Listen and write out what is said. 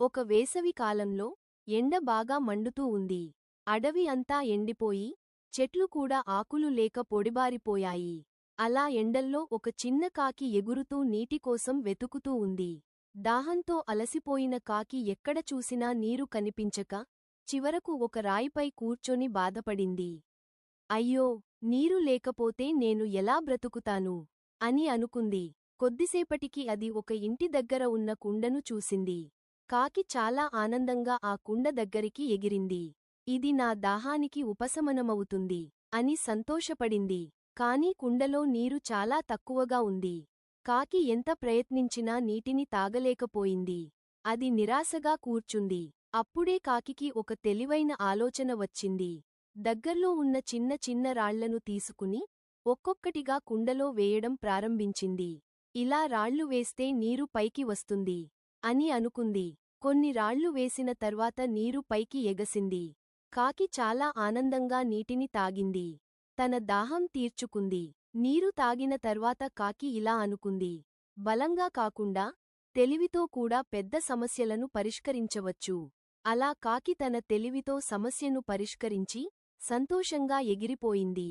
ఒక వేసవి కాలంలో ఎండ బాగా మండుతూ ఉంది. అడవి అంతా ఎండిపోయి చెట్లు కూడా ఆకులు లేక పొడిబారిపోయాయి. అలా ఎండల్లో ఒక చిన్న కాకి ఎగురుతూ నీటికోసం వెతుకుతూ ఉంది. దాహంతో అలసిపోయిన కాకి ఎక్కడ చూసినా నీరు కనిపించక చివరకు ఒక రాయిపై కూర్చొని బాధపడింది. అయ్యో నీరు లేకపోతే నేను ఎలా బ్రతుకుతాను? అని అనుకుంది. కొద్దిసేపటికి అది ఒక ఇంటి దగ్గర ఉన్న కుండను చూసింది. కాకి చాలా ఆనందంగా ఆ కుండ దగ్గరికి ఎగిరింది. ఇది నా దాహానికి ఉపశమనమవుతుంది అని సంతోషపడింది. కాని కుండలో నీరు చాలా తక్కువగా ఉంది. కాకి ఎంత ప్రయత్నించినా నీటిని తాగలేకపోయింది. అది నిరాశగా కూర్చుంది. అప్పుడే కాకికి ఒక తెలివైన ఆలోచన వచ్చింది. దగ్గర్లో ఉన్న చిన్న చిన్న రాళ్ళను తీసుకుని ఒక్కొక్కటిగా కుండలో వేయడం ప్రారంభించింది. ఇలా రాళ్ళు వేస్తే నీరు పైకి వస్తుంది అని అనుకుంది. కొన్ని రాళ్ళు వేసిన తర్వాత నీరు పైకి ఎగసింది. కాకి చాలా ఆనందంగా నీటిని తాగింది. తన దాహం తీర్చుకుంది. నీరు తాగిన తర్వాత కాకి ఇలా అనుకుంది. బలంగా కాకుండా తెలివితో కూడా పెద్ద సమస్యలను పరిష్కరించవచ్చు. అలా కాకి తన తెలివితో సమస్యను పరిష్కరించి సంతోషంగా ఎగిరిపోయింది.